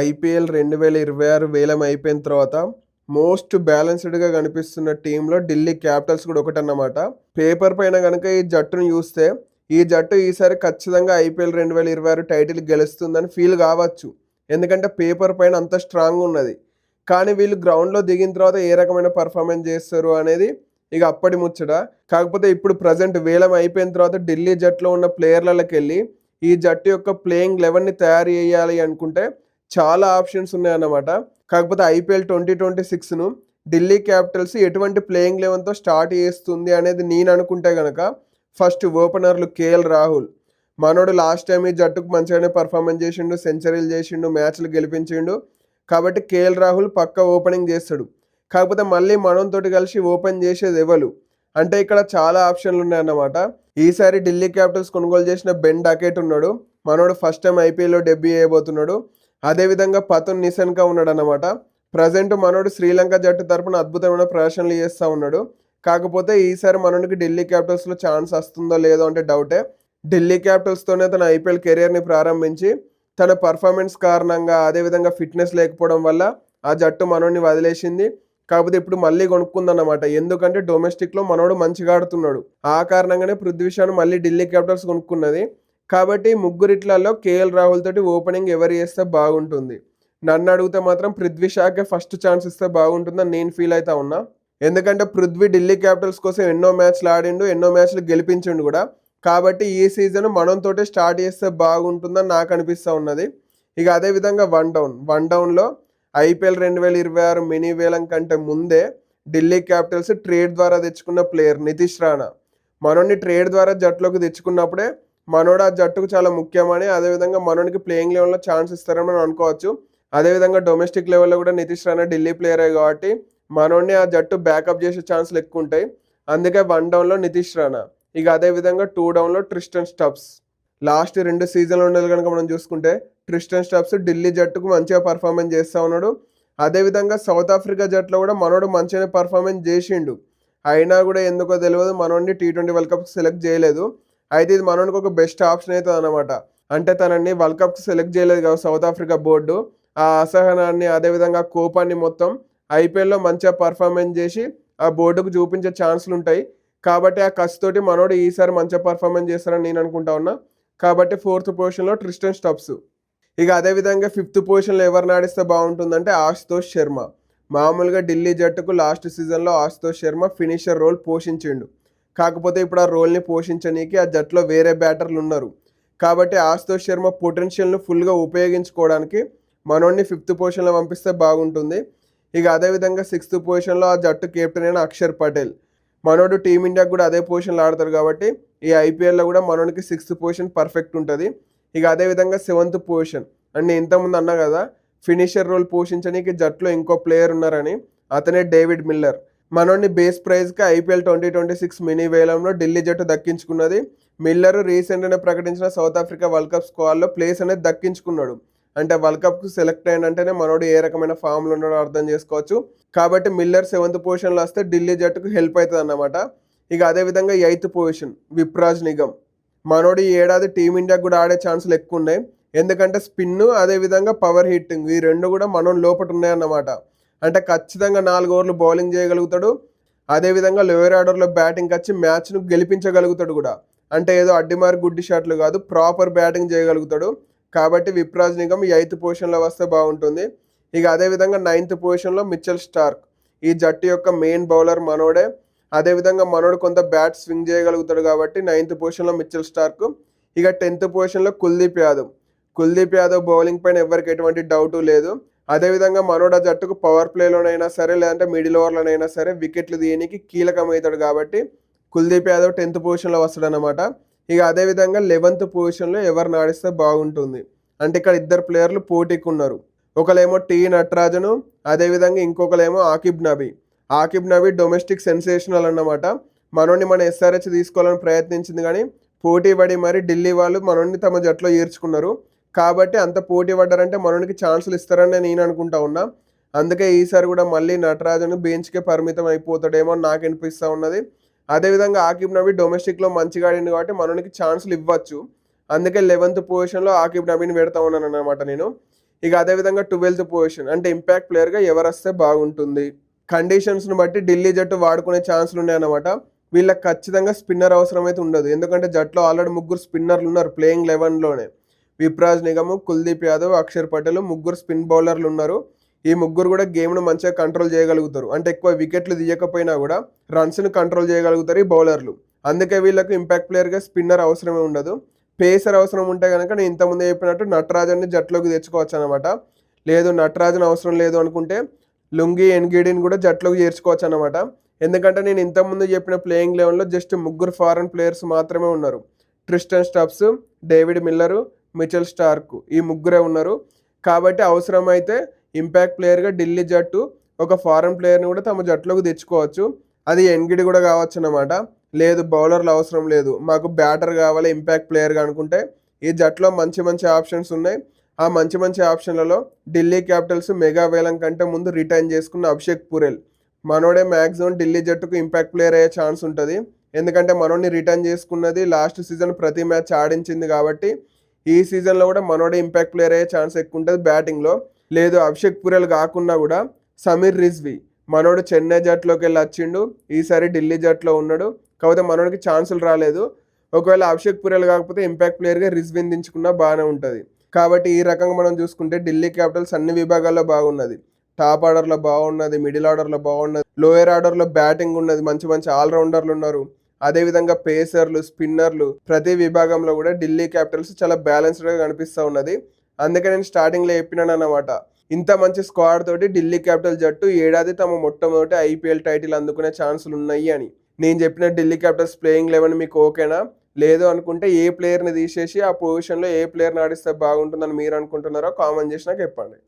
IPL రెండు వేల ఇరవై ఆరు వేలం అయిపోయిన తర్వాత మోస్ట్ బ్యాలెన్స్డ్గా కనిపిస్తున్న టీంలో ఢిల్లీ క్యాపిటల్స్ కూడా ఒకటన్నమాట. పేపర్ పైన కనుక ఈ జట్టును చూస్తే ఈ జట్టు ఈసారి ఖచ్చితంగా ఐపీఎల్ రెండు వేల ఇరవై ఆరు టైటిల్ గెలుస్తుందని ఫీల్ కావచ్చు. ఎందుకంటే పేపర్ పైన అంత స్ట్రాంగ్ ఉన్నది. కానీ వీళ్ళు గ్రౌండ్లో దిగిన తర్వాత ఏ రకమైన పర్ఫార్మెన్స్ చేస్తారు అనేది ఇక అప్పటి ముచ్చట. కాకపోతే ఇప్పుడు ప్రజెంట్ వేలం అయిపోయిన తర్వాత ఢిల్లీ జట్టులో ఉన్న ప్లేయర్లకి వెళ్ళి ఈ జట్టు యొక్క ప్లేయింగ్ లెవెన్ని తయారు చేయాలి అనుకుంటే చాలా ఆప్షన్స్ ఉన్నాయన్నమాట. కాకపోతే ఐపీఎల్ ట్వంటీ ట్వంటీ సిక్స్ను ఢిల్లీ క్యాపిటల్స్ ఎటువంటి ప్లేయింగ్ లెవెన్తో స్టార్ట్ చేస్తుంది అనేది నేను అనుకుంటే కనుక ఫస్ట్ ఓపెనర్లు కేఎల్ రాహుల్. మనోడు లాస్ట్ టైం ఈ జట్టుకు మంచిగానే పర్ఫార్మెన్స్ చేసిండు సెంచరీలు చేసిండు మ్యాచ్లు గెలిపించిండు. కాబట్టి కేఎల్ రాహుల్ పక్క ఓపెనింగ్ చేస్తాడు. కాకపోతే మళ్ళీ మనంతో కలిసి ఓపెన్ చేసేది ఎవరు? అంటే ఇక్కడ చాలా ఆప్షన్లు ఉన్నాయన్నమాట. ఈసారి ఢిల్లీ క్యాపిటల్స్ కొనుగోలు చేసిన బెన్ డకెట్ ఉన్నాడు. మనోడు ఫస్ట్ టైం ఐపీఎల్లో డెబ్యూ చేయబోతున్నాడు. అదేవిధంగా పతున్ నిసన్గా ఉన్నాడు అనమాట ప్రజెంట్ మనోడు శ్రీలంక జట్టు తరపున అద్భుతమైన ప్రదర్శనలు చేస్తూ ఉన్నాడు. కాకపోతే ఈసారి మనోడికి ఢిల్లీ క్యాపిటల్స్లో ఛాన్స్ వస్తుందో లేదో అంటే డౌటే. ఢిల్లీ క్యాపిటల్స్తోనే తన ఐపీఎల్ కెరియర్ని ప్రారంభించి తన పర్ఫార్మెన్స్ కారణంగా అదేవిధంగా ఫిట్నెస్ లేకపోవడం వల్ల ఆ జట్టు మనోడిని వదిలేసింది. కాకపోతే ఇప్పుడు మళ్ళీ కొనుక్కుందన్నమాట. ఎందుకంటే డొమెస్టిక్లో మనోడు మంచిగా ఆడుతున్నాడు. ఆ కారణంగానే పృథ్వీషాను మళ్ళీ ఢిల్లీ క్యాపిటల్స్ కొనుక్కున్నది. కాబట్టి ముగ్గురిట్లలో కేఎల్ రాహుల్ తోటి ఓపెనింగ్ ఎవరు చేస్తే బాగుంటుంది? నన్ను అడిగితే మాత్రం పృథ్వీ షాకే ఫస్ట్ ఛాన్స్ ఇస్తే బాగుంటుందని నేను ఫీల్ అవుతా ఉన్నా. ఎందుకంటే పృథ్వీ ఢిల్లీ క్యాపిటల్స్ కోసం ఎన్నో మ్యాచ్లు ఆడిండు ఎన్నో మ్యాచ్లు గెలిపించిండు కూడా. కాబట్టి ఈ సీజన్ మనంతోటే స్టార్ట్ చేస్తే బాగుంటుందని నాకు అనిపిస్తూ ఉన్నది. ఇక అదేవిధంగా వన్ డౌన్. వన్ డౌన్లో ఐపీఎల్ రెండు వేల ఇరవై ఆరు మినీ వేలం కంటే ముందే ఢిల్లీ క్యాపిటల్స్ ట్రేడ్ ద్వారా తెచ్చుకున్న ప్లేయర్ నితీష్ రాణా. మనోని ట్రేడ్ ద్వారా జట్టులోకి తెచ్చుకున్నప్పుడే మనోడు ఆ జట్టుకు చాలా ముఖ్యమని అదేవిధంగా మనోడికి ప్లేయింగ్ లెవెల్లో ఛాన్స్ ఇస్తారని మనం అనుకోవచ్చు. అదేవిధంగా డొమెస్టిక్ లెవెల్లో కూడా నితీష్ రాణా ఢిల్లీ ప్లేయరే కాబట్టి మనోడిని ఆ జట్టు బ్యాకప్ చేసే ఛాన్స్లు ఎక్కువ ఉంటాయి. అందుకే వన్ డౌన్లో నితీష్ రాణా. ఇక అదేవిధంగా టూ డౌన్లో ట్రిస్టన్ స్టబ్స్ లాస్ట్ రెండు సీజన్లు ఉండేది కనుక మనం చూసుకుంటే ట్రిస్టన్ స్టబ్స్ ఢిల్లీ జట్టుకు మంచిగా పర్ఫార్మెన్స్ చేస్తూ ఉన్నాడు. అదేవిధంగా సౌత్ ఆఫ్రికా జట్టులో కూడా మనోడు మంచిగానే పర్ఫార్మెన్స్ చేసిండు. అయినా కూడా ఎందుకో తెలియదు మనోడిని T twenty world cup select చేయలేదు. అయితే ఇది మనోడికి ఒక బెస్ట్ ఆప్షన్ అవుతుంది అనమాట అంటే తనని వరల్డ్ కప్ సెలెక్ట్ చేయలేదు కదా సౌత్ ఆఫ్రికా బోర్డు ఆ అసహనాన్ని అదేవిధంగా కోపాన్ని మొత్తం ఐపీఎల్లో మంచిగా పర్ఫార్మెన్స్ చేసి ఆ బోర్డుకు చూపించే ఛాన్సులు ఉంటాయి. కాబట్టి ఆ ఖర్చుతోటి మనోడు ఈసారి మంచిగా పర్ఫార్మెన్స్ చేస్తారని నేను అనుకుంటా ఉన్నా. కాబట్టి ఫోర్త్ పొజిషన్లో ట్రిస్టన్ స్టప్స్ ఇక అదేవిధంగా ఫిఫ్త్ పొజిషన్లో ఎవరు నాడిస్తే బాగుంటుందంటే ఆశుతోష్ శర్మ. మామూలుగా ఢిల్లీ జట్టుకు లాస్ట్ సీజన్లో ఆశుతోష్ శర్మ ఫినిషర్ రోల్ పోషించిండు. కాకపోతే ఇప్పుడు ఆ రోల్ని పోషించడానికి ఆ జట్టులో వేరే బ్యాటర్లు ఉన్నారు. కాబట్టి ఆశుతోష్ శర్మ పొటెన్షియల్ను ఫుల్గా ఉపయోగించుకోవడానికి మనోడిని ఫిఫ్త్ పొజిషన్లో పంపిస్తే బాగుంటుంది. ఇక అదేవిధంగా సిక్స్త్ పొజిషన్లో ఆ జట్టు కెప్టెన్ అయిన అక్షర్ పటేల్. మనోడు టీమిండియాకి కూడా అదే పొజిషన్లో ఆడతారు కాబట్టి ఈ ఐపీఎల్లో కూడా మనోడికి సిక్స్త్ పొజిషన్ పర్ఫెక్ట్ ఉంటుంది. ఇక అదేవిధంగా సెవెంత్ పొజిషన్. అండ్ నేను ఇంతకుముందు అన్నా కదా ఫినిషర్ రోల్ పోషించడానికి జట్టులో ఇంకో ప్లేయర్ ఉన్నారని అతనే డేవిడ్ మిల్లర్. మనోడిని base ప్రైజ్కి IPL twenty twenty six mini వేలంలో ఢిల్లీ జట్టు దక్కించుకున్నది. మిల్లర్ రీసెంట్గానే ప్రకటించిన సౌత్ ఆఫ్రికా వరల్డ్ కప్ స్క్వాడ్లో ప్లేస్ అనేది దక్కించుకున్నాడు. అంటే వరల్డ్ కప్కు సెలెక్ట్ అయ్యిందంటేనే మనోడు ఏ రకమైన ఫామ్లో ఉన్నాడో అర్థం చేసుకోవచ్చు. కాబట్టి మిల్లర్ సెవెంత్ పొజిషన్లో వస్తే ఢిల్లీ జట్టుకు హెల్ప్ అవుతుంది అన్నమాట ఇక అదేవిధంగా ఎయిత్ పొజిషన్ విప్రాజ్ నిగమ్. మనోడు ఈ ఏడాది టీమిండియాకు కూడా ఆడే ఛాన్సులు ఎక్కువ ఉన్నాయి. ఎందుకంటే స్పిన్ అదేవిధంగా పవర్ హిట్టింగ్ ఈ రెండు కూడా మనం లోపట ఉన్నాయన్నమాట. అంటే ఖచ్చితంగా నాలుగు ఓవర్లు బౌలింగ్ చేయగలుగుతాడు. అదేవిధంగా లోయర్ ఆర్డర్లో బ్యాటింగ్ వచ్చి మ్యాచ్ను గెలిపించగలుగుతాడు కూడా. అంటే ఏదో అడ్డిమారి గుడ్డి షాట్లు కాదు ప్రాపర్ బ్యాటింగ్ చేయగలుగుతాడు. కాబట్టి విప్రాజ్ నిగమ్ ఈ ఎయిత్ పొజిషన్లో వస్తే బాగుంటుంది. ఇక అదేవిధంగా నైన్త్ పొజిషన్లో మిచ్చల్ స్టార్క్. ఈ జట్టు యొక్క మెయిన్ బౌలర్ మనోడే. అదేవిధంగా మనోడు కొంత బ్యాట్ స్వింగ్ చేయగలుగుతాడు కాబట్టి నైన్త్ పొజిషన్లో మిచ్చల్ స్టార్క్. ఇక టెన్త్ పొజిషన్లో కుల్దీప్ యాదవ్. కుల్దీప్ యాదవ్ బౌలింగ్ పైన ఎవరికి ఎటువంటి డౌటు లేదు. అదేవిధంగా మనోడ జట్టుకు పవర్ ప్లేలోనైనా సరే లేదంటే మిడిల్ ఓవర్లోనైనా సరే వికెట్లు తీయడానికి కీలకమవుతాడు కాబట్టి కుల్దీప్ యాదవ్ టెన్త్ పొజిషన్లో వస్తాడనమాట ఇక అదేవిధంగా లెవెన్త్ పొజిషన్లో ఎవరు నాడిస్తే బాగుంటుంది. అంటే ఇక్కడ ఇద్దరు ప్లేయర్లు పోటీకి ఉన్నారు ఒకలేమో టీ నటరాజను అదేవిధంగా ఇంకొకలేమో ఆకిబ్ నబీ. ఆకిబ్ నబీ డొమెస్టిక్ సెన్సేషనల్ అన్నమాట. మనోడిని మన ఎస్ఆర్హెచ్ తీసుకోవాలని ప్రయత్నించింది కానీ పోటీ పడి మరి ఢిల్లీ వాళ్ళు మనోడిని తమ జట్లో ఈర్చుకున్నారు కాబట్టి అంత పోటీ పడ్డారంటే మనోనికి ఛాన్సులు ఇస్తారని నేను అనుకుంటా ఉన్నా. అందుకే ఈసారి కూడా మళ్ళీ నటరాజను బెంచ్కే పరిమితం అయిపోతాడేమో అని నాకు అనిపిస్తూ ఉన్నది. అదేవిధంగా ఆకిబ్ నబీ డొమెస్టిక్లో మంచిగా ఆడింది కాబట్టి మనోనికి ఛాన్సులు ఇవ్వచ్చు. అందుకే లెవెన్త్ పొజిషన్లో ఆకిబ్ నబీని పెడతా ఉన్నాను అనమాట నేను. ఇక అదేవిధంగా ట్వెల్త్ పొజిషన్ అంటే ఇంపాక్ట్ ప్లేయర్గా ఎవరు వస్తే బాగుంటుంది. కండిషన్స్ను బట్టి ఢిల్లీ జట్టు వాడుకునే ఛాన్సులు ఉన్నాయన్నమాట వీళ్ళకి ఖచ్చితంగా స్పిన్నర్ అవసరం అయితే ఉండదు. ఎందుకంటే జట్టులో ఆల్రెడీ ముగ్గురు స్పిన్నర్లు ఉన్నారు ప్లేయింగ్ లెవెన్లోనే. విప్రాజ్ నిగము కుల్దీప్ యాదవ్ అక్షర్ పటేల్ ముగ్గురు స్పిన్ బౌలర్లు ఉన్నారు. ఈ ముగ్గురు కూడా గేమ్ను మంచిగా కంట్రోల్ చేయగలుగుతారు. అంటే ఎక్కువ వికెట్లు తీయకపోయినా కూడా రన్స్ను కంట్రోల్ చేయగలుగుతారు ఈ బౌలర్లు అందుకే వీళ్ళకు ఇంపాక్ట్ ప్లేయర్గా స్పిన్నర్ అవసరమే ఉండదు. పేసర్ అవసరం ఉంటే కనుక నేను ఇంతకుముందు చెప్పినట్టు నటరాజన్ని జట్లోకి తెచ్చుకోవచ్చు అనమాట లేదు నటరాజన్ అవసరం లేదు అనుకుంటే లుంగి ఎన్గిడిని కూడా జట్లోకి చేర్చుకోవచ్చు అనమాట ఎందుకంటే నేను ఇంతకుముందు చెప్పిన ప్లేయింగ్ లెవెన్లో జస్ట్ ముగ్గురు ఫారెన్ ప్లేయర్స్ మాత్రమే ఉన్నారు. Tristan Stubbs David Miller Mitchell Starc ఈ ముగ్గురే ఉన్నారు. కాబట్టి అవసరమైతే ఇంపాక్ట్ ప్లేయర్గా ఢిల్లీ జట్టు ఒక ఫారెన్ ప్లేయర్ని కూడా తమ జట్టులోకి తెచ్చుకోవచ్చు. అది ఎన్గిడి కూడా కావచ్చు అనమాట లేదు బౌలర్లు అవసరం లేదు. మాకు బ్యాటర్ కావాలి ఇంపాక్ట్ ప్లేయర్గా అనుకుంటే ఈ జట్టులో మంచి మంచి ఆప్షన్స్ ఉన్నాయి. ఆ మంచి మంచి ఆప్షన్లలో ఢిల్లీ క్యాపిటల్స్ మెగా వేలం కంటే ముందు రిటైన్ చేసుకున్న అభిషేక్ పురేల్. మనోడే మ్యాక్సిమం ఢిల్లీ జట్టుకు ఇంపాక్ట్ ప్లేయర్ అయ్యే ఛాన్స్ ఉంటుంది. ఎందుకంటే మనోడిని రిటర్న్ చేసుకున్నది లాస్ట్ సీజన్ ప్రతి మ్యాచ్ ఆడించింది కాబట్టి ఈ సీజన్లో కూడా మనోడే ఇంపాక్ట్ ప్లేయర్ అయ్యే ఛాన్స్ ఎక్కువ ఉంటుంది బ్యాటింగ్లో లేదు అభిషేక్ పురేల్ కాకుండా కూడా సమీర్ రిజ్వి మనోడు చెన్నై జట్టులోకి వెళ్ళి వచ్చిండు. ఈసారి ఢిల్లీ జట్టులో ఉన్నాడు. కాకపోతే మనోడికి ఛాన్సులు రాలేదు. ఒకవేళ అభిషేక్ పురేల్ కాకపోతే ఇంపాక్ట్ ప్లేయర్గా రిజ్విన్ దించుకున్నా బాగానే ఉంటుంది. కాబట్టి ఈ రకంగా మనం చూసుకుంటే ఢిల్లీ క్యాపిటల్స్ అన్ని విభాగాల్లో బాగున్నది. టాప్ ఆర్డర్లో బాగున్నది మిడిల్ ఆర్డర్లో బాగున్నది లోయర్ ఆర్డర్లో బ్యాటింగ్ ఉన్నది మంచి మంచి ఆల్రౌండర్లు ఉన్నారు. అదేవిధంగా పేసర్లు స్పిన్నర్లు ప్రతి విభాగంలో కూడా ఢిల్లీ క్యాపిటల్స్ చాలా బ్యాలెన్స్డ్గా కనిపిస్తూ ఉన్నది. అందుకే నేను స్టార్టింగ్లో చెప్పినాను అనమాట ఇంత మంచి స్క్వాడ్ తోటి ఢిల్లీ క్యాపిటల్ జట్టు ఏడాది తమ మొట్టమొదటి ఐపీఎల్ టైటిల్ అందుకునే ఛాన్సులు ఉన్నాయి అని. నేను చెప్పిన ఢిల్లీ క్యాపిటల్స్ ప్లేయింగ్ లెవెన్ మీకు ఓకేనా? లేదు అనుకుంటే ఏ ప్లేయర్ని తీసేసి ఆ పొజిషన్లో ఏ ప్లేయర్ని ఆడిస్తే బాగుంటుందని మీరు అనుకుంటున్నారో కామెంట్ చేసి నాకు చెప్పండి.